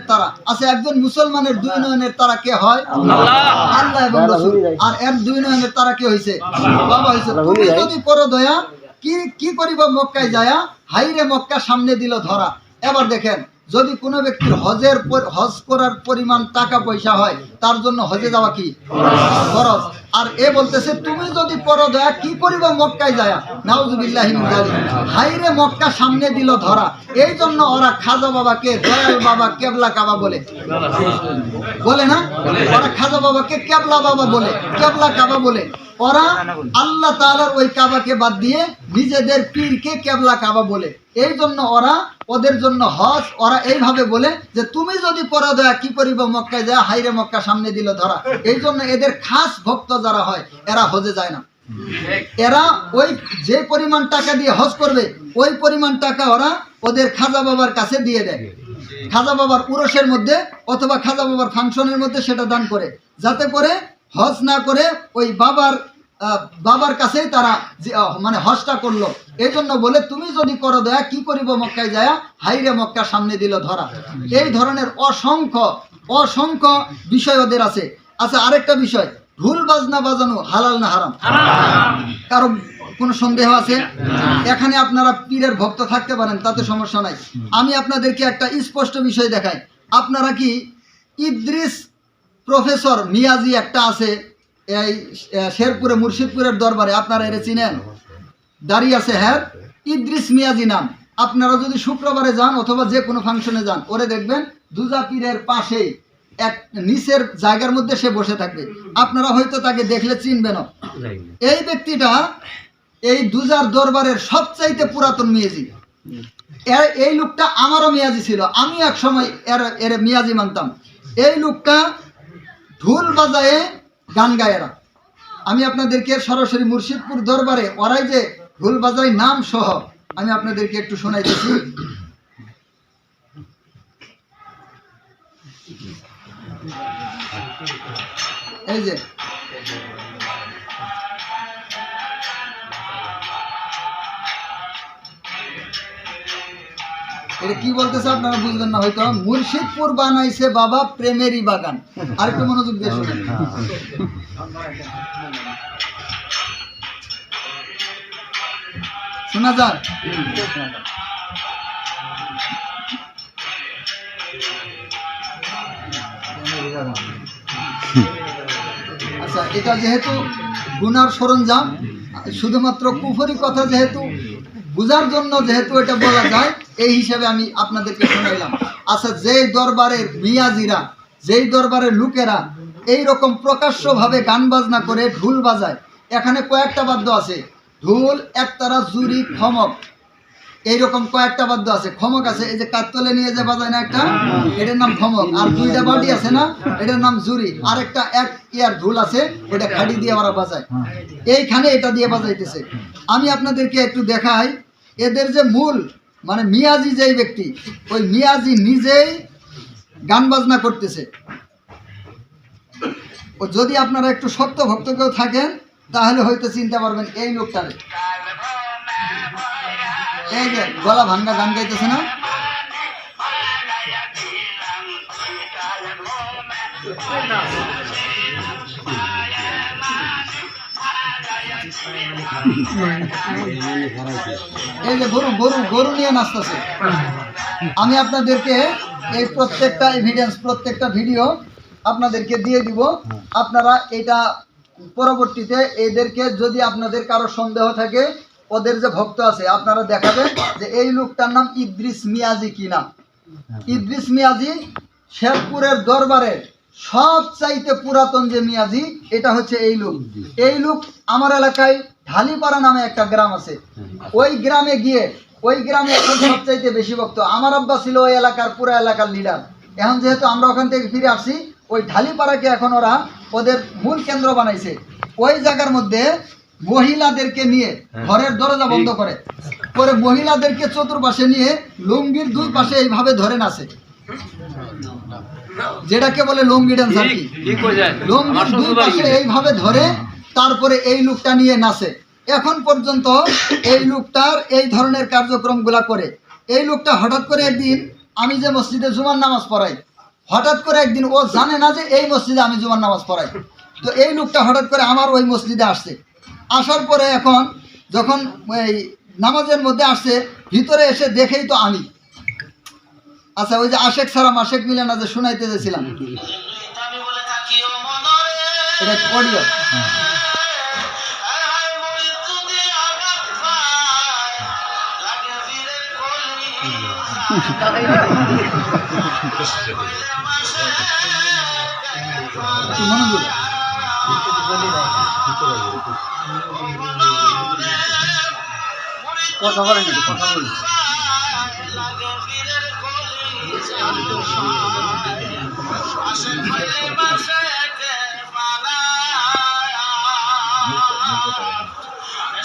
তারা। আচ্ছা একজন মুসলমানের দুই নয়নের তারা কে হয়? আল্লাহ। এবং রাসূল। আর এর দুই নয়নের তারা কে হইছে? বাবা হইছে। তুমি যদি করো দয়া কি কি করিব মক্কায় যায়া? হাইরে মক্কা সামনে দিল ধরা। এবার দেখেন যদি কোনো ব্যক্তির হজের পর- হজ করার পরিমাণ টাকা পয়সা হয় তার জন্য হজে যাওয়া কি? খরচ আর এ বলতেছে, তুমি যদি করো দয়া কি করিব মক্কায় যায়া? নাউজুবিল্লাহি হাইরে মক্কা সামনে দিল ধরা। এই জন্য ওরা খাজা বাবাকে দয়াল বাবা কেবলা কাবা বলে। বলে না? ওরা খাজা বাবাকে কেবলা বাবা বলে, কেবলা কাবা বলে। ওরা আল্লাহ তাআলার ওই কাবাকে বাদ দিয়ে নিজেদের পীরকে কেবলা কাবা বলে। এই জন্য ওরা ওদের জন্য হজ, ওরা এইভাবে বলে যে, তুমি যদি পরা দয়া কি করিব মক্কায় যায় হাইরে মক্কা সামনে দিল ধরা। এই জন্য এদের খাস ভক্ত যারা হয়, এরা হজে যায় না। এরা ওই যে পরিমাণ টাকা দিয়ে হজ করবে, ওই পরিমাণ টাকা ওরা ওদের খাজা বাবার কাছে দিয়ে দেয়। খাজা বাবার উরসের মধ্যে অথবা খাজা বাবার ফাংশনের মধ্যে সেটা দান করে। যাতে করে হজ না করে ওই বাবার বাবার কাছেই তারা মানে হজটা করল। এই জন্য বলে, তুমি যদি করো দয়া, কি করিব মক্কায় যায়? হাইরে মক্কা সামনে দিল ধরা। এই ধরনের অসংখ্য অসংখ্য বিষয় ওদের আছে। আচ্ছা আরেকটা বিষয়। ঢুল বাজনা বাজানো হালাল না হারাম? কারও কোনো সন্দেহ আছে? এখানে আপনারা পীরের ভক্ত থাকতে পারেন তাতে সমস্যা নাই। আমি আপনাদেরকে একটা স্পষ্ট বিষয় দেখাই। আপনারা কি ইদ্রিস প্রফেসর মিয়াজি একটা আছে এই শেরপুরে মুর্শিদপুরের দরবারে আপনারা এর চিনেন? দাঁড়িয়ে আছে হ্যাঁ? ইদ্রিস মিয়াজি নাম। আপনারা যদি শুক্রবারে যান অথবা যে কোনো ফাংশনে যান ওরে দেখবেন দুজা পীরের পাশেই এক নিচের জায়গার মধ্যে সে বসে থাকবে। আপনারা হয়তো তাকে দেখলে চিনবেন। এই ব্যক্তিটা এই দুজার দরবারের সবচাইতে পুরাতন মিয়াজি। এই লোকটা আমারও মেয়াজি ছিল। আমি এক সময় এর এর মেয়াজি মানতাম। এই লোকটা ঢোল বাজায়ে গান গায় এরা। আমি আপনাদেরকে সরাসরি মুর্শিদপুর দরবারে ওরাই যে ঢোল বাজায় নাম সহ আমি আপনাদেরকে একটু শোনাইতেছি। যে। এটা কি বলতেছে আপনারা বুঝবেন না হয়তো। মুর্শিদপুর বানাইছে বাবা প্রেমেরই বাগান। আর একটু মনোযোগ দিয়ে শোনা যাক। আচ্ছা এটা যেহেতু গুনার সরঞ্জাম, শুধুমাত্র কুফরি কথা যেহেতু, বুঝার জন্য যেহেতু এটা বলা যায়, এই হিসাবে আমি আপনাদেরকে শোনাইলাম। আচ্ছা যেই দরবারের মিয়াজিরা, যেই দরবারের লোকেরা এই রকম প্রকাশ্যভাবে গান বাজনা করে ঢুল বাজায়, এখানে কয়েকটা বাদ্য আছে। ঢুল, একতারা জুরি খমক। এইরকম কয়েকটা বাদ্য আছে। খমক আছে, এই যে কাতলে নিয়ে যে বাজায় না একটা, এটার নাম খমক আর দুইটা বাটি আছে না, এটার নাম জুরি আর একটা এক ইয়ার ঢুল আছে ওটা খাড়ি দিয়ে ওরা বাজায়। এইখানে এটা দিয়ে বাজাইতেছে। আমি আপনাদেরকে একটু দেখাই, এদের যে মূল মানে মিয়াজি যেই ব্যক্তি, ওই মিয়াজি নিজেই গান বাজনা করতেছে। ও যদি আপনারা একটু সত্য ভক্ত কেউ থাকেন, তাহলে হয়তো চিনতে পারবেন এই লোকটারে। এই যে গলা ভাঙ্গা গান গাইতেছে না? এই যে গরু গরু গরু নিয়ে নাচতেছে। আমি আপনাদেরকে এই প্রত্যেকটা এভিডেন্স প্রত্যেকটা ভিডিও আপনাদেরকে দিয়ে দিব। আপনারা এটা পরবর্তীতে এদেরকে যদি আপনাদের কারও সন্দেহ থাকে ওদের যে ভক্ত আছে, আপনারা দেখাবেন যে এই লোকটার নাম ইদ্রিস মিয়াজি কি নাম? ইদ্রিস মিয়াজি শেরপুরের দরবারের সব চাইতে পুরাতন যে মিয়াজি, এটা হচ্ছে এই লোক। এই লোক আমার এলাকায় ঢালিপাড়া নামে একটা গ্রাম আছে। ওই গ্রামে গিয়ে, ওই গ্রামে এখন সবচাইতে বেশি ভক্ত। আমার আব্বা ছিল ওই এলাকার পুরা এলাকার লিডার এখন যেহেতু আমরা ওখান থেকে ফিরে আসছি, ওই ঢালিপাড়াকে এখন ওরা ওদের মূল কেন্দ্র বানাইছে। ওই জায়গার মধ্যে মহিলাদেরকে নিয়ে ঘরের দরজা বন্ধ করে। পরে মহিলাদেরকে চতুর্পাশে নিয়ে লুঙ্গির দুই পাশে এইভাবে ধরে নাচে। যেটাকে বলে লুঙ্গি ডান্স আর কি? লুঙ্গির দুই পাশে এইভাবে ধরে তারপরে এই লুকটা নিয়ে নাচে। এখন পর্যন্ত এই লুকটার এই ধরনের কার্যক্রমগুলা করে। এই লোকটা হঠাৎ করে একদিন আমি যে মসজিদে জুমার নামাজ পড়াই হঠাৎ করে একদিন ও জানে না যে এই মসজিদে আমি জুমার নামাজ পড়াই। তো এই লোকটা হঠাৎ করে আমার ওই মসজিদে আসছে। আসার পরে এখন যখন এই নামাজের মধ্যে আসছে ভিতরে এসে দেখেই তো আমি আচ্ছা ওই যে আশেক সারাম আশেক মিলে না যে শুনাইতে এটা অডিও মনোযোগ। কথা বলেন একটু, কথা বলেন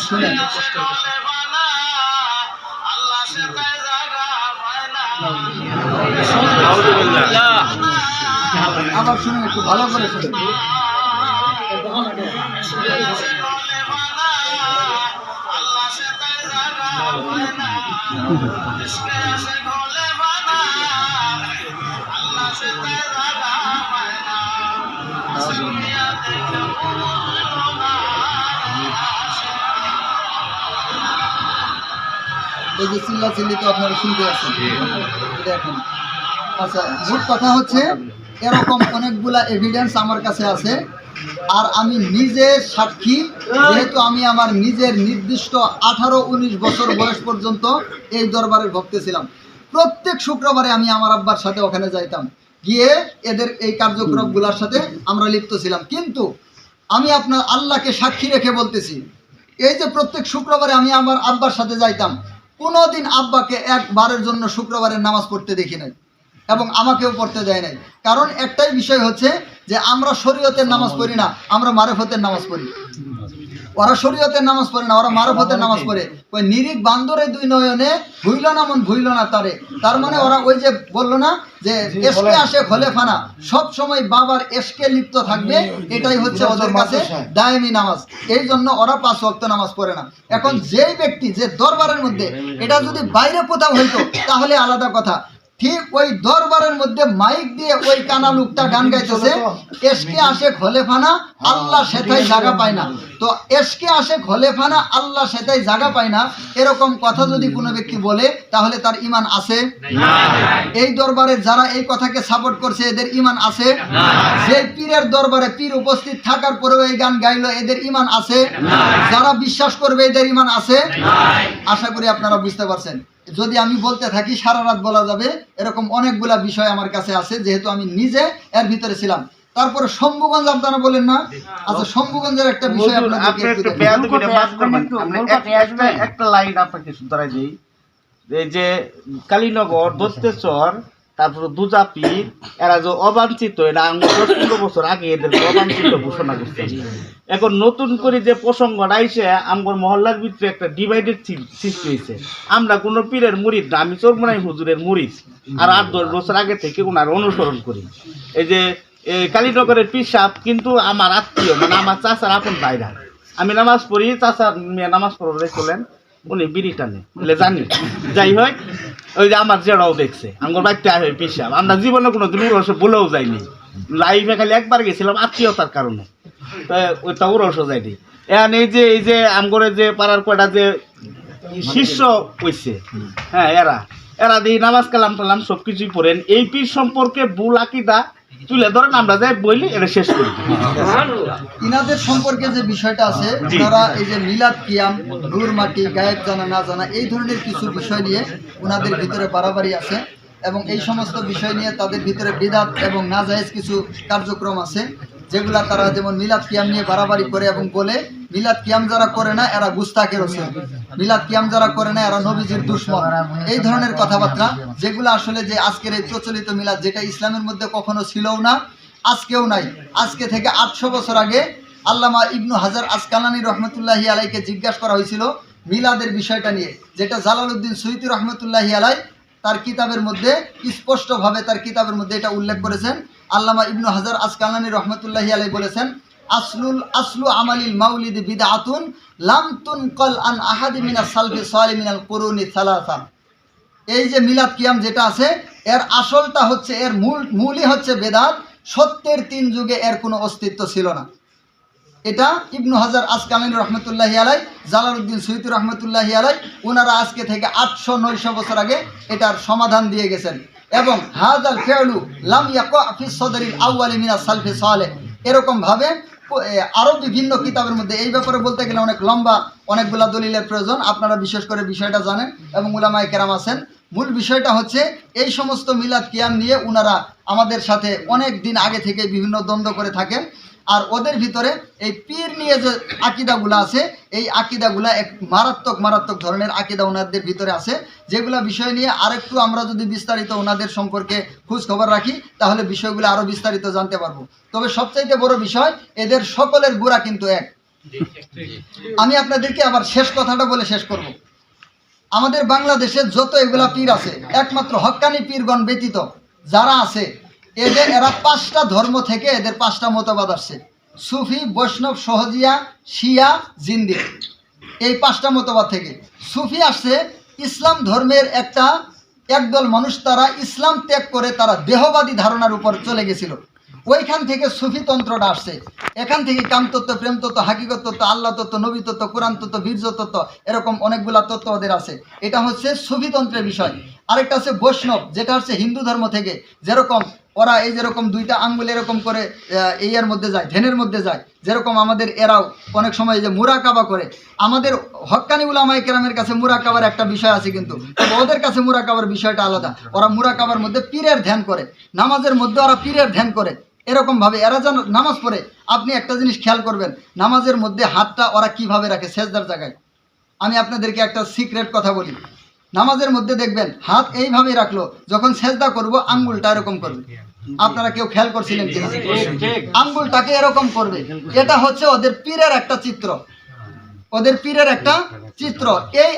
শুনেন। আবার শুনুন একটু ভালো করে শুনুন। এই যে চিল্লা চিল্লি তো আপনারা শুনতে পাচ্ছেন এটা আচ্ছা মোট কথা হচ্ছে এরকম অনেকগুলা এভিডেন্স আমার কাছে আছে। আর আমি নিজে সাক্ষী, যেহেতু আমি আমার নিজের নির্দিষ্ট আঠারো উনিশ বছর বয়স পর্যন্ত এই দরবারে ভক্তে ছিলাম। প্রত্যেক শুক্রবারে আমি আমার আব্বার সাথে ওখানে যাইতাম। গিয়ে এদের এই কার্যক্রমগুলোর সাথে আমরা লিপ্ত ছিলাম। কিন্তু আমি আপনার আল্লাহকে সাক্ষী রেখে বলতেছি, এই যে প্রত্যেক শুক্রবারে আমি আমার আব্বার সাথে যাইতাম, কোনোদিন আব্বাকে একবারের জন্য শুক্রবারের নামাজ পড়তে দেখি নাই। এবং আমাকেও পড়তে দেয় নাই কারণ একটাই বিষয় হচ্ছে যে আমরা শরীয়তের নামাজ পড়ি না আমরা মারেফতের নামাজ পড়ি ওরা শরীয়তের নামাজ পড়ে না ওরা মারফতের নামাজ পড়ে ওই নিরিক বান্দরে দুই নয়নে ভুইল না মন ভুইল না তারে তার মানে ওরা ওই যে বলল না যে এসকে আসে খোলে ফানা সব সময় বাবার এসকে লিপ্ত থাকবে এটাই হচ্ছে ওদের কাছে দায়মি নামাজ এই জন্য ওরা পাঁচ ওয়াক্ত নামাজ পড়ে না এখন যেই ব্যক্তি যে দরবারের মধ্যে এটা যদি বাইরে কোথাও হইতো তাহলে আলাদা কথা ঠিক ওই দরবারের মধ্যে মাইক দিয়ে ওই কানা লোকটা গান গাইতেছে এসকে আসে খলেফানা আল্লাহ সেটাই জায়গা পায় না। তো এসকে আসে খলেফানা আল্লাহ সেটাই জায়গা পায় না। এরকম কথা যদি কোনো ব্যক্তি বলে তাহলে তার ইমান আছে? এই দরবারে যারা এই কথাকে সাপোর্ট করছে এদের ইমান আছে? যে পীরের দরবারে পীর উপস্থিত থাকার পরেও এই গান গাইলো এদের ইমান আছে? যারা বিশ্বাস করবে এদের ইমান আছে? আশা করি আপনারা বুঝতে পারছেন। যদি আমি বলতে থাকি সারা রাত বলা যাবে এরকম অনেকগুলা বিষয় আমার কাছে আছে যেহেতু আমি নিজে এর ভিতরে ছিলাম। তারপরে শম্ভুগঞ্জ আপনারা বলেন না? আচ্ছা শম্ভুগঞ্জের একটা বিষয় একটু লাইন আপনাকে দিই। এই যে কালীনগর দস্তেশ্বর তারপরে দুজাপি এরা যে অবাঞ্ছিত এটা আমরা দশ পনেরো বছর আগে এদেরকে অবাঞ্ছিত ঘোষণা করছে। এখন নতুন করে যে প্রসঙ্গটা আইসে আমার মহল্লার ভিতরে একটা ডিভাইডেড সৃষ্টি হয়েছে আমরা কোনো পীরের মুরিদ না, আমি চোরমনাই হুজুরের মুরিদ আর আট, দশ বছর আগে থেকে ওনার অনুসরণ করি। এই যে কালীনগরের পীর সাহেব কিন্তু আমার আত্মীয় মানে আমার চাচার আপন ভাইরা। আমি নামাজ পড়ি, চাচার মেয়ে নামাজ পড়ে চলেন উনি বিড়ি টানে, বলে জানি। যাই হোক, ওই যে আমার জেরাও দেখছে, আমার বাড়িতে আয় পীর আমরা জীবনে কোনো দিন উরসে বলেও যাইনি। লাইফে খালি একবার গেছিলাম আত্মীয়তার কারণে। তো ওইটা উরসও যাইনি এখন এই যে এই যে আমগরে যে পাড়ার কয়টা যে শিষ্য হইছে হ্যাঁ এরা। এরা দিয়ে নামাজ কালাম টালাম সব কিছুই পড়েন। এই পীর সম্পর্কে ভুল আকিদা তুলে ধরেন আমরা যাই বইলি এটা শেষ করি ইনাদের সম্পর্কে যে বিষয়টা আছে। তারা এই যে মিলাদ কিয়াম নূর মাটি গায়ক জানা না জানা এই ধরনের কিছু বিষয় নিয়ে ওনাদের ভিতরে বাড়াবাড়ি আছে এবং এই সমস্ত বিষয় নিয়ে তাদের ভিতরে বিদাত এবং নাজায়েজ কিছু কার্যক্রম আছে যেগুলা তারা যেমন মিলাদ কিয়াম নিয়ে বাড়াবাড়ি করে এবং বলে, মিলাদ কিয়াম যারা করে না, এরা গুস্তাকের রসুল। মিলাদ কিয়াম যারা করে না, এরা নবীজির দুশ্মন। এই ধরনের কথাবার্তা, যেগুলো আসলে যে আজকের এই প্রচলিত মিলাদ, যেটা ইসলামের মধ্যে কখনো ছিলও না, আজকেও নাই। আজকে থেকে আটশো বছর আগে আল্লামা ইবনু হাজার আসকালানি রহমতুল্লাহি আলাইকে জিজ্ঞাসা করা হয়েছিল মিলাদের বিষয়টা নিয়ে, যেটা জালালউদ্দিন সুইতি রহমতুল্লাহি আলাই তার কিতাবের মধ্যে, স্পষ্টভাবে তার কিতাবের মধ্যে এটা উল্লেখ করেছেন। আল্লামা ইবনু হাজার আসকালানি রহমতুল্লাহি আলাই বলেছেন, আসলুল আসলু আমালিল মাউলিদ বিদআতুন লাম তুনকাল আন আহাদি মিনাস সালফি সালিহ মিনাল কুরুনি সালাসা। এই যে মিলাদ কিয়াম যেটা আছে, এর আসলটা হচ্ছে, এর মূল, মূলই হচ্ছে বেদাত, সত্যের তিন যুগে এর কোনো অস্তিত্ব ছিল না। এটা ইবনু হাজার আসকামিন রহমতুল্লাহি আলাই জালালউদ্দিন সৈয়দ রহমতুল্লাহি আলাই ওনারা আজকে থেকে আটশো নয়শো বছর আগে এটার সমাধান দিয়ে গেছেন। এবং হাজাল ফেলু লামিয়া কফিস ফি সদরিল আউআলি মিনা সালফি সালে এরকম ভাবে এ, বিভিন্ন কিতাবের মধ্যে এই ব্যাপারে বলতে গেলে অনেক লম্বা অনেকগুলা দলিলের প্রয়োজন। আপনারা বিশেষ করে বিষয়টা জানেন এবং উলামায় কেরাম আছেন। মূল বিষয়টা হচ্ছে এই সমস্ত মিলাদ কিয়াম নিয়ে ওনারা আমাদের সাথে অনেক দিন আগে থেকে বিভিন্ন দ্বন্দ্ব করে থাকেন। আর ওদের ভিতরে এই পীর নিয়ে যে আকিদাগুলো আছে, এই আকিদাগুলা এক মারাত্মক মারাত্মক ধরনের আকিদা ওনাদের ভিতরে আছে। যেগুলা বিষয় নিয়ে আরেকটু আমরা যদি বিস্তারিত ওনাদের সম্পর্কে খোঁজ খবর রাখি, তাহলে বিষয়গুলো আরও বিস্তারিত জানতে পারব। তবে সবচাইতে বড় বিষয়, এদের সকলের গোড়া কিন্তু এক। আমি আপনাদেরকে আবার শেষ কথাটা বলে শেষ করব। আমাদের বাংলাদেশে যত এগুলা পীর আছে, একমাত্র হক্কানি পীরগণ ব্যতীত যারা আছে এদের, এরা পাঁচটা ধর্ম থেকে এদের পাঁচটা মতবাদ আসছে। সুফি, বৈষ্ণব, সহজিয়া, শিয়া, জিন্দি। এই পাঁচটা মতবাদ থেকে। সুফি আসছে, ইসলাম ধর্মের একটা একদল মানুষ, তারা ইসলাম ত্যাগ করে তারা দেহবাদী ধারণার উপর চলে গেছিল। ওইখান থেকে সুফি তন্ত্রটা আসছে। এখান থেকে কামতত্ত্ব প্রেম তত্ত্ব হাকিগত তত্ত্ব, আল্লাহ তত্ত্ব, নবী তত্ত্ব, কোরআন তত্ত্ব, বীর্য তত্ত্ব, এরকম অনেকগুলা তত্ত্ব ওদের আছে। এটা হচ্ছে সুফি তন্ত্রের বিষয়। আরেকটা আছে বৈষ্ণব, যেটা হচ্ছে হিন্দু ধর্ম থেকে। যেরকম ওরা এই যেরকম দুইটা আঙ্গুল এরকম করে এর মধ্যে যায়, ধ্যানের মধ্যে যায়। যেরকম আমাদের এরাও অনেক সময় যে মুরাকাবা করে। আমাদের হক্কানি উলামাই কেরামের কাছে মুরাকাবার একটা বিষয় আছে কিন্তু ওদের কাছে মুরাকাবার বিষয়টা আলাদা। ওরা মুরাকাবার মধ্যে পীরের ধ্যান করে, নামাজের মধ্যে ওরা পীরের ধ্যান করে। এরকম ভাবে এরা যেন নামাজ পড়ে, আপনি একটা জিনিস খেয়াল করবেন, নামাজের মধ্যে হাতটা ওরা কীভাবে রাখে সেজদার জায়গায়। আমি আপনাদেরকে একটা সিক্রেট কথা বলি। নামাজের মধ্যে দেখবেন, হাত এইভাবেই রাখল, যখন সেজদা করব, আঙ্গুলটা এরকম করবে। আপনারা কেউ খেয়াল করছিলেন কিনা? আঙ্গুলটাকে এরকম করবে। এটা হচ্ছে ওদের পীরের একটা চিত্র। ওদের পীরের একটা চিত্র। এই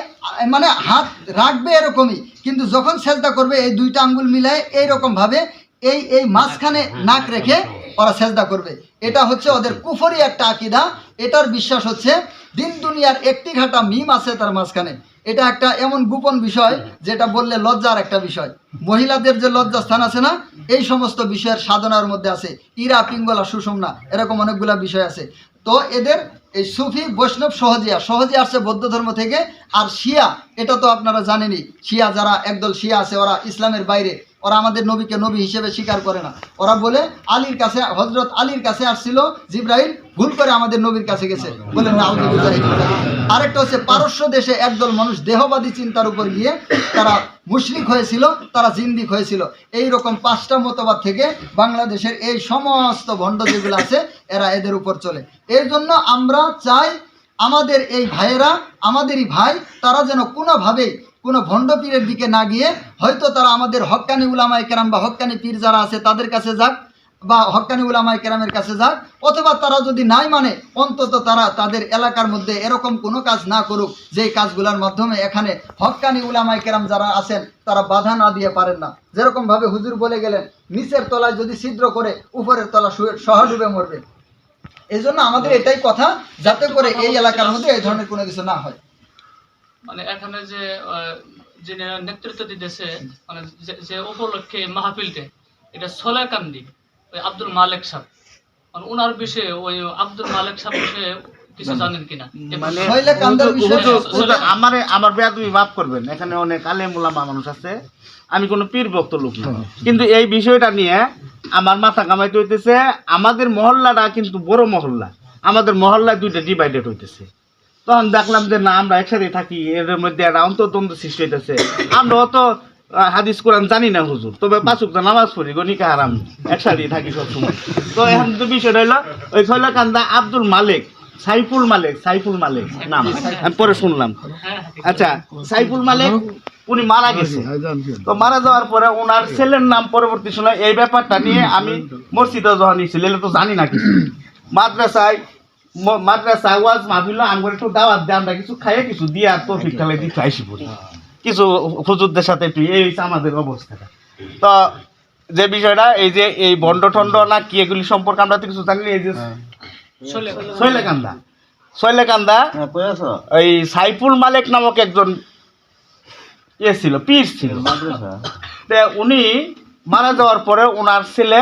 মানে হাত রাখবে এরকমই কিন্তু যখন সেজদা করবে এই দুইটা আঙ্গুল মিলায় এইরকম ভাবে এই এই মাঝখানে নাক রেখে ওরা সেজদা করবে। এটা হচ্ছে ওদের কুফরি একটা আকিদা। এটার বিশ্বাস হচ্ছে দিন দুনিয়ার একটি ঘাটা মিম আছে তার মাঝখানে। এটা একটা এমন গোপন বিষয় যেটা বললে লজ্জার একটা বিষয়। মহিলাদের যে লজ্জা স্থান আছে না, এই সমস্ত বিষয়ের সাধনার মধ্যে আছে। ইরা, পিঙ্গলা, সুষমনা, এরকম অনেকগুলা বিষয় আছে। তো এদের এই সুফি, বৈষ্ণব, সহজিয়া সহজিয়া আসছে বৌদ্ধ ধর্ম থেকে, আর শিয়া, এটা তো আপনারা জানেনই। শিয়া যারা একদল শিয়া আছে, ওরা ইসলামের বাইরে। ওরা আমাদের নবীকে নবী হিসেবে স্বীকার করে না। ওরা বলে, আলীর কাছে হজরত আলীর কাছে আসছিল জিব্রাহিল ভুল করে আমাদের নবীর কাছে গেছে। বলে যালিক। আরেকটা হচ্ছে পারস্য দেশে একদল মানুষ দেহবাদী চিন্তার উপর গিয়ে তারা মুশরিক হয়েছিল, তারা জিন্দিক হয়েছিল। এই রকম পাঁচটা মতবাদ থেকে বাংলাদেশের এই সমস্ত ভণ্ড যেগুলো আছে, এরা এদের উপর চলে। এর জন্য আমরা চাই আমাদের এই ভাইয়েরা, আমাদেরই ভাই, তারা যেন কোনোভাবেই কোনো ভণ্ড পীরের দিকে না গিয়ে হয়তো তারা আমাদের হক্কানি উলামায় কেরাম বা হক্কানি পীর যারা আছে তাদের কাছে যাক বা হকানি উলামায় কেরামের কাছে যাক, অথবা তারা যদি নাই মানে অন্তত তারা তাদের এলাকার মধ্যে এরকম কোনো কাজ না করুক, যেই কাজগুলোর মাধ্যমে এখানে হক্কানি উলামায় কেরাম যারা আছেন, তারা বাধা না দিয়ে পারেন না। যেরকম ভাবে হুজুর বলে গেলেন, নিচের তলায় যদি ছিদ্র করে, উপরের তলা সহ মরবে। এই জন্য আমাদের এটাই কথা, যাতে করে এই এলাকার মধ্যে এই ধরনের কোনো কিছু না হয়। মানে এখানে যে যিনি নেতৃত্ব দিতেছে মানে যে- যে উপলক্ষে এই মাহফিলটা এটা সোলাকান্দি ওই আব্দুল মালিক সাহেব। মানে ওনার বিষয়ে ওই আব্দুল মালিক সাহেব বিষয়ে কিছু জানেন কিনা? মানে শৈলে কান্দার হুজুর- বিষয়ে- হুজুর- হুজুর, আমারে আমার বেয়া তুমি মাফ করবেন। এখানে অনেক আলেম উলামা মানুষ আছে। আমি কোনো পীর ভক্ত লোক না। কিন্তু এই বিষয়টা নিয়ে আমার মাথা কামাইতে হইতেছে। আমাদের মহল্লাটা কিন্তু বড় মহল্লা। আমাদের মহল্লায় দুইটা ডিভাইডেড হইতেছে। তখন দেখলাম যে না আমরা একসাথে থাকি। এর মধ্যে একটা অন্তর্দ্বন্দ্ব সৃষ্টি হইতেছে। আমরা অত হাদিস কোরআন জানি না হুজুর, তবে পাঁচুক নামাজ পড়ি গণিকা হারাম একসাথে থাকি সবসময়। তো এখন তো বিষয়টা হইল, ওই কান্দা আব্দুল মালিক, সাইফুল মালিক সাইফুল মালিক, নাম, আমি পরে শুনলাম। আচ্ছা সাইফুল মালিক, উনি মারা গেছে। তো মারা যাওয়ার পরে ওনার ছেলের নাম পরবর্তী সময় এই ব্যাপারটা নিয়ে আমি মসজিদে যখন এলে তো জানি না কিছু। মাদ্রাসায়, ম- মাদ্রাসায় ওয়াজ মাহফিল আমরা একটু দাওয়াত দিয়ে আমরা কিছু খাইয়ে কিছু দিয়ে আর তৌফিক খেলে দিতে আইসি পড়ি কিছু হুজুরদের সাথে একটু এই হচ্ছে আমাদের অবস্থাটা। তো যে বিষয়টা এই যে এই বন্ড টন্ড না কি এগুলি সম্পর্কে আমরা তো কিছু জানি এই যে শৈলেকান্দা শৈলেকান্দা ওই সাইফুল মালিক নামক একজন ইয়ে ছিল পীর ছিল। তে উনি মারা যাওয়ার পরে ওনার ছেলে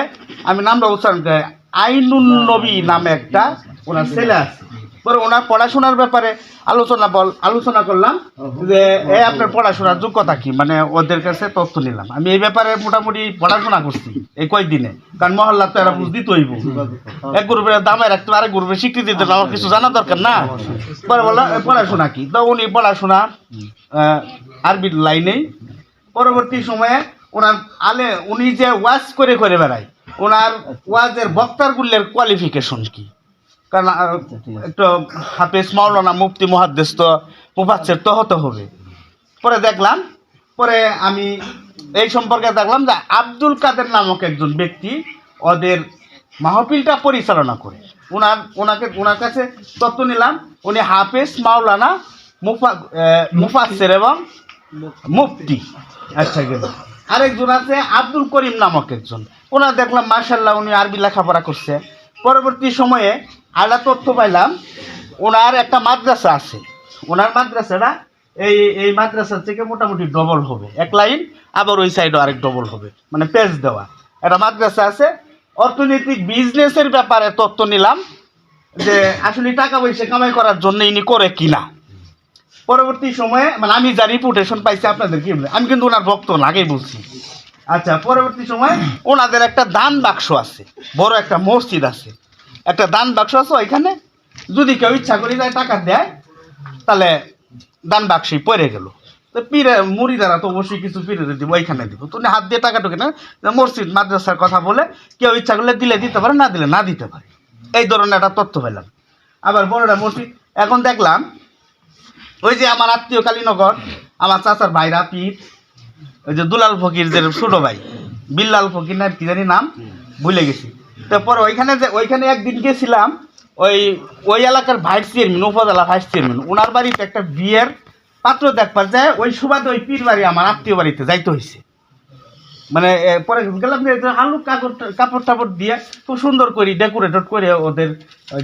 আমি নামটা উচ্চারণ করি আইনুন নবী নামে একটা ওনার ছেলে আছে। পরে ওনার পড়াশোনার ব্যাপারে আলোচনা বল, আলোচনা করলাম যে, এ আপনার পড়াশোনার যোগ্যতা কি? মানে ওদের কাছে তথ্য নিলাম। আমি এই ব্যাপারে মোটামুটি পড়াশোনা করছি এই কয়েকদিনে কারণ মহল্লা তো এরা বুঝতেই তৈব এক গ্রুপের দামে রাখতে আরেক গ্রুপের স্বীকৃতি দিতে আমার কিছু জানা দরকার না। পরে বললাম পড়াশোনা কি? তো উনি পড়াশোনা আরবির লাইনেই পরবর্তী সময়ে ওনার আলে, উনি যে ওয়াজ করে করে বেড়ায়, ওনার ওয়াজের বক্তার গুল্লের কোয়ালিফিকেশন কি? কারণ একটু হাফেজ মাওলানা মুফতি মহাদ্দেশ তো মুফাচ্ছের তো হতে হবে। পরে দেখলাম পরে আমি এই সম্পর্কে দেখলাম যে আব্দুল কাদের নামক একজন ব্যক্তি ওদের মাহফিলটা পরিচালনা করে। ওনার ওনাকে ওনার কাছে তথ্য নিলাম উনি হাফেজ মাওলানা মুফা মুফাচ্ছের এবং মুফতি। আচ্ছা গেল। আরেকজন আছে আব্দুল করিম নামক একজন। ওনার দেখলাম মার্শাল্লাহ উনি আরবি লেখাপড়া করছে। পরবর্তী সময়ে আলাদা তথ্য পাইলাম ওনার একটা মাদ্রাসা আছে। ওনার মাদ্রাসাটা এই এই মাদ্রাসার থেকে মোটামুটি ডবল হবে। এক লাইন আবার ওই সাইডও আরেক ডবল হবে। মানে পেজ দেওয়া। একটা মাদ্রাসা আছে অর্থনৈতিক বিজনেসের ব্যাপারে তথ্য নিলাম যে আসলে টাকা পয়সা কামাই করার জন্য ইনি করে কিনা। পরবর্তী সময়ে মানে আমি যা রিপুটেশন পাইছি আপনাদের কি আমি কিন্তু ওনার ভক্ত না, আগেই বলছি। আচ্ছা পরবর্তী সময় ওনাদের একটা দান বাক্স আছে বড় একটা মসজিদ আছে। একটা দান বাক্স আছে ওইখানে। যদি কেউ ইচ্ছা করি যায় টাকা দেয়, তাহলে দান বাক্সই পড়ে গেল। তো পীরে, মুড়িদারা তো অবশ্যই কিছু পীরে দিব ওইখানে দিব। তুমি হাত দিয়ে টাকা ঢুকে না মসজিদ, মাদ্রাসার কথা বলে কেউ ইচ্ছা করলে দিলে দিতে পারে, না দিলে না দিতে পারে। এই ধরনের একটা তথ্য পেলাম। আবার বড়টা মসজিদ, এখন দেখলাম, ওই যে আমার আত্মীয় কালীনগর, আমার চাচার ভাইরা পীর, ওই যে দুলাল ফকির যে ছোটো ভাই, বিল্লাল ফকির না কি জানি নাম, ভুলে গেছি। তারপর ওইখানে যে ওইখানে একদিন গেছিলাম, ওই ওই এলাকার ভাইস চেয়ারম্যান, উপজেলা ভাইস চেয়ারম্যান ওনার বাড়িতে একটা বিয়ের পাত্র দেখবার যায় ওই সুবাদে ওই পীর বাড়ি আমার আত্মীয় বাড়িতে যাইতে হয়েছে মানে পরে গেলাম যে আলু কাপড় কাপড় টাপড় দিয়ে খুব সুন্দর করে ডেকোরেটেড করে ওদের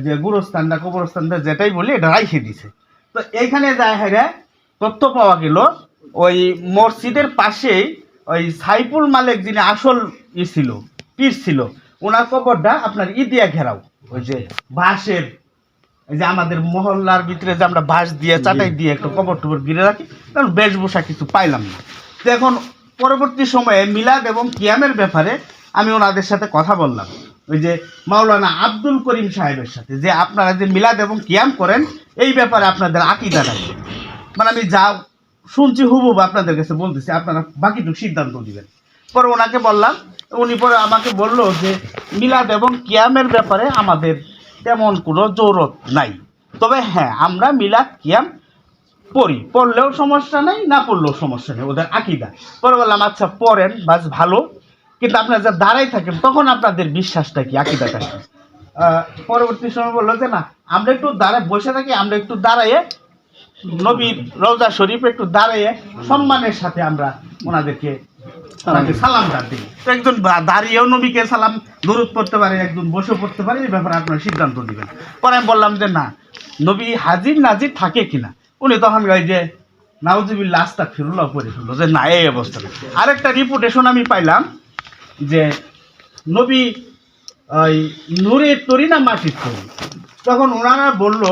যে গুরুস্থানটা কবরস্থানটা যেটাই বলি, এটা রাইখে দিছে। তো এইখানে যায় হেরে তথ্য পাওয়া গেল, ওই মসজিদের পাশেই ওই সাইফুল মালিক যিনি আসল ই ছিল, পীর ছিল ওনার কবরটা আপনার ই দিয়ে ঘেরাও। ওই যে বাঁশের এই যে আমাদের মহল্লার ভিতরে যে আমরা বাঁশ দিয়ে চাটাই দিয়ে একটু কবর টবর গিরে রাখি কারণ বেশভূষা কিছু পাইলাম না। তো এখন পরবর্তী সময়ে মিলাদ এবং কিয়ামের ব্যাপারে আমি ওনাদের সাথে কথা বললাম। ওই যে মাওলানা আব্দুল করিম সাহেবের সাথে যে আপনারা যে মিলাদ এবং কিয়াম করেন এই ব্যাপারে আপনাদের আকিদাটা কি? মানে আমি যা শুনছি হুবুব আপনাদের কাছে বলতেছি আপনারা বাকিটুকু সিদ্ধান্ত দিবেন। পরে ওনাকে বললাম উনি পরে আমাকে বলল যে, মিলাদ এবং কিয়ামের ব্যাপারে আমাদের তেমন কোনো জরুরত নাই। তবে হ্যাঁ আমরা মিলাদ, কিয়াম পড়ি। পড়লেও সমস্যা নেই, না পড়লেও সমস্যা নেই, ওদের আকিদা। পরে বললাম আচ্ছা পড়েন, বাস ভালো। কিন্তু আপনারা যা দাঁড়াই থাকেন, তখন আপনাদের বিশ্বাসটা কি, আকিদাটা কি? পরবর্তী সময় বলল যে, না, আমরা একটু দাঁড়ায়, বসে থাকি, আমরা একটু দাঁড়াইয়ে নবীর রওজা শরীফ একটু দাঁড়িয়ে সম্মানের সাথে আমরা ওনাদেরকে সালামটা একজন দাঁড়িয়েও নবীকে সালাম, দরুদ পড়তে পারে, একজন বসে পড়তে পারে, এই ব্যাপারে আপনারা সিদ্ধান্ত দিবেন পরে আমি বললাম যে, না, নবী হাজির নাজির থাকে কিনা? উনি তখন ওই যে নাউজিবিল্লা আস্তা ফিরুল্লাহ পরে ফেলল। যে, না, এই অবস্থা। আরেকটা রিপুটেশন আমি পাইলাম যে, নবী ওই নূরের তরি না মাটির তরি? তখন ওনারা বলল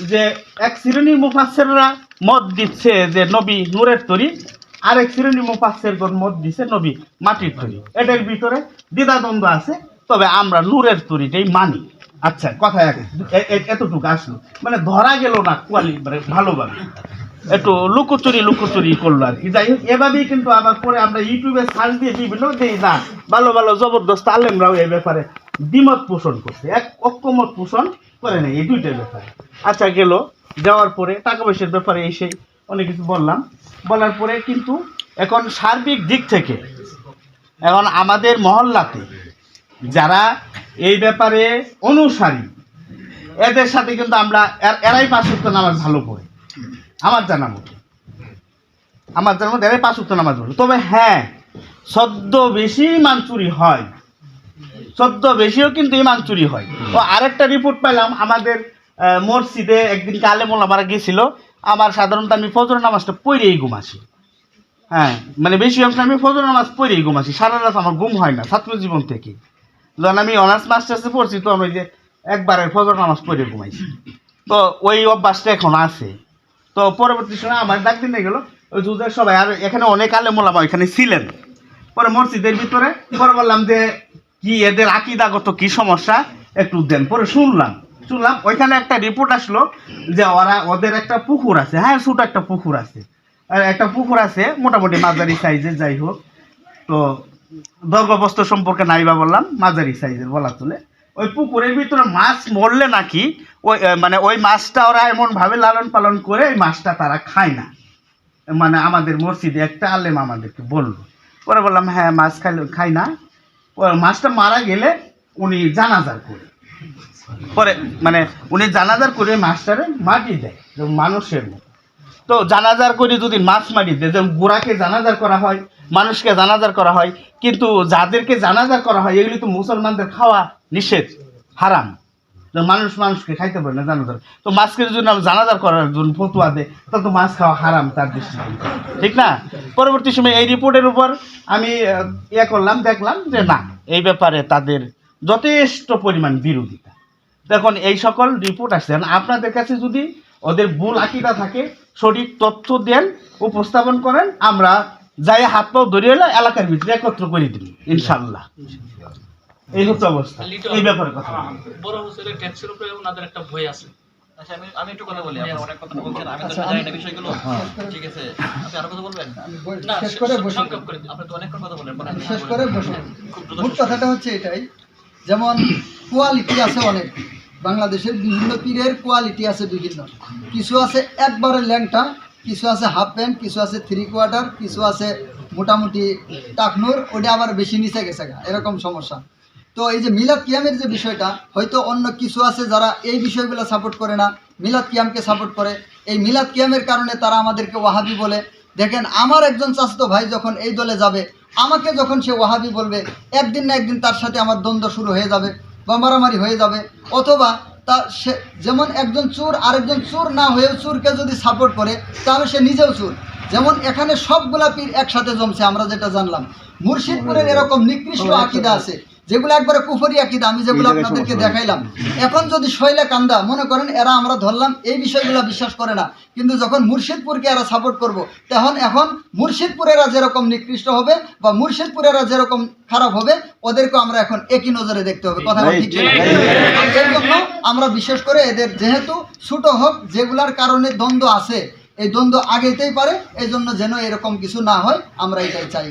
যে, এক শ্রেণি মুফাসেররা মত দিচ্ছে যে, নবী নূরের তরি আরেক শ্রেণি মুফাসের মত দিচ্ছে নবী, মাটির তরি। এটার ভিতরে দ্বিধাদ্বন্দ্ব আছে, তবে আমরা নূরের তরিটাই মানি। আচ্ছা কথা এতটুকু আসলো। মানে ধরা গেল না কোয়ালি মানে ভালোভাবে। একটু লুকোচুরি লুকোচুরি করল আর কি। যাই হোক, এভাবেই কিন্তু আবার পরে আমরা ইউটিউবে সার্চ দিয়ে বিভিন্ন দিই না, ভালো ভালো জবরদস্ত আলেমরাও এই ব্যাপারে দ্বিমত পোষণ করছে। এক ঐক্যমত পোষণ করে নেই, এই দুইটার ব্যাপারে। আচ্ছা গেল, যাওয়ার পরে টাকা পয়সার ব্যাপারে এসে অনেক কিছু বললাম। বলার পরে কিন্তু এখন সার্বিক দিক থেকে, এখন আমাদের মহল্লাতে যারা এই ব্যাপারে অনুসারী, এদের সাথে কিন্তু আমরা এর- এরাই পাঁচ উক্ত নামাজ ভালো পড়ে। আমার জানা মতো। আমার জানা মতো এরাই পাঁচ উক্ত নামাজ পড়ে তবে হ্যাঁ সদ্য বেশি ইমান চুরি হয়। সদ্য বেশিও কিন্তু ইমান চুরি হয়। তো আরেকটা রিপোর্ট পেলাম আমাদের মসজিদে একদিন কালে মোলা মারা গেছিল আমার সাধারণত আমি ফজর নামাজটা পড়েই ঘুমাসি হ্যাঁ মানে বেশি অংশ আমি ফজর নামাজ পড়েই ঘুমাচ্ছি। সারা রাত আমার ঘুম হয় না, ছাত্র জীবন থেকে। যখন আমি অনার্স মাস্টার্সে পড়ছি তো আমি যে একবারের ফজর নামাজ পড়ে ঘুমাইছি। তো ওই অভ্যাসটা এখন আছে। তো পরবর্তী সময় আমার ডাক দিনে গেল, ওই জুজের সবাই আর এখানে অনেক আলেম ওলামা এখানে ছিলেন। পরে মসজিদের ভিতরে, পরে বললাম যে কি এদের আকিদাগত কি সমস্যা, একটু দেন, পরে শুনলাম। শুনলাম, ওইখানে একটা রিপোর্ট আসলো যে ওরা, ওদের একটা পুকুর আছে হ্যাঁ ছোট একটা পুকুর আছে। একটা পুকুর আছে, মোটামুটি মাঝারি সাইজের, যাই হোক। তো দর্গবস্ত সম্পর্কে নাইবা বললাম, মাঝারি সাইজের বলা তুলে ওই পুকুরের ভিতরে মাছ মরলে নাকি ওই মানে ওই মাছটা ওরা এমন ভাবে লালন পালন করে ওই মাছটা তারা খায় না। মানে আমাদের মসজিদে একটা আলেম আমাদেরকে বলল। পরে বললাম হ্যাঁ মাছ খাই খাই না। মাছটা মারা গেলে উনি জানাজার করে। পরে মানে উনি জানাজার করে মাছটারে মাটি দেয় মানুষের মতো তো জানাজার করে যদি মাছ মাটি দেয়, যেমন গোড়াকে জানাজার করা হয়, মানুষকে জানাজার করা হয়, কিন্তু যাদেরকে জানাজার করা হয়, এগুলি তো মুসলমানদের খাওয়া নিষেধ, হারাম। মানুষ মানুষকে খাইতে পারে না জানাজার। তো মাছকে যদি জানাজার করার জন্য ফতুয়া দেয় তাহলে তো মাছ খাওয়া হারাম তার দৃষ্টিতে ঠিক না? পরবর্তী সময় এই রিপোর্টের উপর আমি ইয়ে করলাম, দেখলাম যে না, এই ব্যাপারে তাদের যথেষ্ট পরিমাণ বিরোধিতা। দেখুন এই সকল রিপোর্ট আসছেন আপনাদের কাছে যদি ওদের ভুল আকিদা থাকে সঠিক তথ্য দেন উপস্থাপন করেন আমরা যাই হাত পাও ধরিয়ে এলে এলাকার ভিতরে একত্র করে দিন ইনশাল্লাহ এই হচ্ছে অবস্থা। এই ব্যাপারে কথা বড় হুসেনের ট্যাক্সের উপরে ওনাদের একটা ভয় আছে। আচ্ছা আমি আমি একটু কথা বলি আপনারা অনেক কথা বলছেন আমি তো জানি না বিষয়গুলো। ঠিক আছে আপনি আরও কথা বলবেন? না শেষ করে বসে। সংক্ষেপ করে আপনি তো অনেকক্ষণ কথা বলেন। শেষ করে বসে মূল কথাটা হচ্ছে এটাই যেমন কোয়ালিটি আছে অনেক। বাংলাদেশের বিভিন্ন পীরের কোয়ালিটি আছে বিভিন্ন। কিছু আছে একবারে ল্যাংটা কিছু আছে হাফ প্যান্ট কিছু আছে থ্রি কোয়ার্টার কিছু আছে মোটামুটি টাকনুর ওটা আবার বেশি নিচে গেছে গা, এরকম সমস্যা। তো এই যে মিলাদ কিয়ামের যে বিষয়টা হয়তো অন্য কিছু আছে যারা এই বিষয়গুলো সাপোর্ট করে না মিলাদ কিয়ামকে সাপোর্ট করে। এই মিলাদ কিয়ামের কারণে তারা আমাদেরকে ওয়াহাবি বলে। দেখেন আমার একজন চাচাতো ভাই যখন এই দলে যাবে আমাকে যখন সে ওয়াহাবি বলবে একদিন না একদিন তার সাথে আমার দ্বন্দ্ব শুরু হয়ে যাবে। বা মারামারি হয়ে যাবে। অথবা তা সে যেমন একজন চোর আরেকজন চোর না হয়েও চোরকে যদি সাপোর্ট করে তাহলে সে নিজেও চোর। যেমন এখানে সবগুলা পীর একসাথে জমছে আমরা যেটা জানলাম। মুর্শিদপুরের এরকম নিকৃষ্ট আকিদা আছে। যেগুলো একবারে কুফরি আকিদা আমি যেগুলো আপনাদেরকে দেখাইলাম। এখন যদি শৈলে কান্দা মনে করেন এরা আমরা ধরলাম এই বিষয়গুলো বিশ্বাস করে না। কিন্তু যখন মুর্শিদপুরকে এরা সাপোর্ট করব তখন এখন মুর্শিদপুরেরা যেরকম নিকৃষ্ট হবে বা মুর্শিদপুরেরা যেরকম খারাপ হবে ওদেরকে আমরা এখন একই নজরে দেখতে হবে। কথা ঠিক আমরা বিশেষ করে এদের যেহেতু ছোট হোক যেগুলার কারণে দ্বন্দ্ব আছে এই দ্বন্দ্ব আগেতেই পারে এই জন্য যেন এরকম কিছু না হয় আমরা এটাই চাই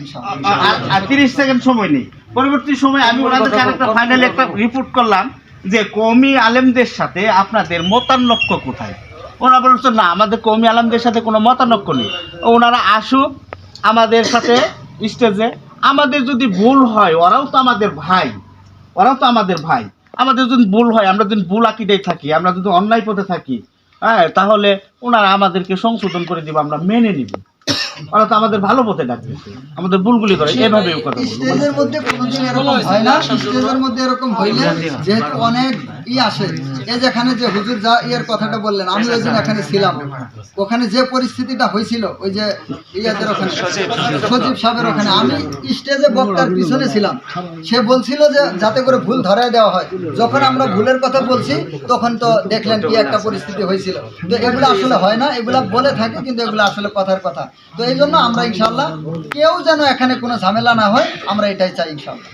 আর আর তিরিশ সেকেন্ড সময় নেই। পরবর্তী সময় আমি ওনাদেরকে আরেকটা ফাইনালি একটা রিপোর্ট করলাম যে কমি আলেমদের সাথে আপনাদের মতানক্য কোথায়? ওনারা বলছে না আমাদের কমি আলেমদের সাথে কোনো মতানক্য নেই। ওনারা আসুক আমাদের সাথে স্টেজে আমাদের যদি ভুল হয় ওরাও তো আমাদের ভাই। ওরাও তো আমাদের ভাই। আমাদের যদি ভুল হয় আমরা যদি ভুল আকিদায় থাকি আমরা যদি অন্যায় পথে থাকি হ্যাঁ তাহলে ওনারা আমাদেরকে সংশোধন করে দিব আমরা মেনে নিব। ওরা তো আমাদের ভালো পথে ডাকতেছে আমাদের ভুলগুলি করে এভাবেও কথা স্টেজের মধ্যে কোনোদিন এরকম হয় না স্টেজের মধ্যে এরকম হইলে যেহেতু অনেক ই আসে এই যেখানে যে হুজুর যা ইয়ের কথাটা বললেন আমি ওই দিন এখানে ছিলাম। ওখানে যে পরিস্থিতিটা হয়েছিল ওই যে ইয়াদের ওখানে সচিব সাহেবের ওখানে আমি স্টেজে বক্তার পিছনে ছিলাম। সে বলছিল যে যাতে করে ভুল ধরায় দেওয়া হয়। যখন আমরা ভুলের কথা বলছি তখন তো দেখলেন কি একটা পরিস্থিতি হয়েছিল। তো এগুলো আসলে হয় না এগুলা বলে থাকে কিন্তু এগুলো আসলে কথার কথা। তো এই জন্য আমরা ইনশাল্লাহ কেউ যেন এখানে কোনো ঝামেলা না হয়, আমরা এটাই চাই ইনশাল্লাহ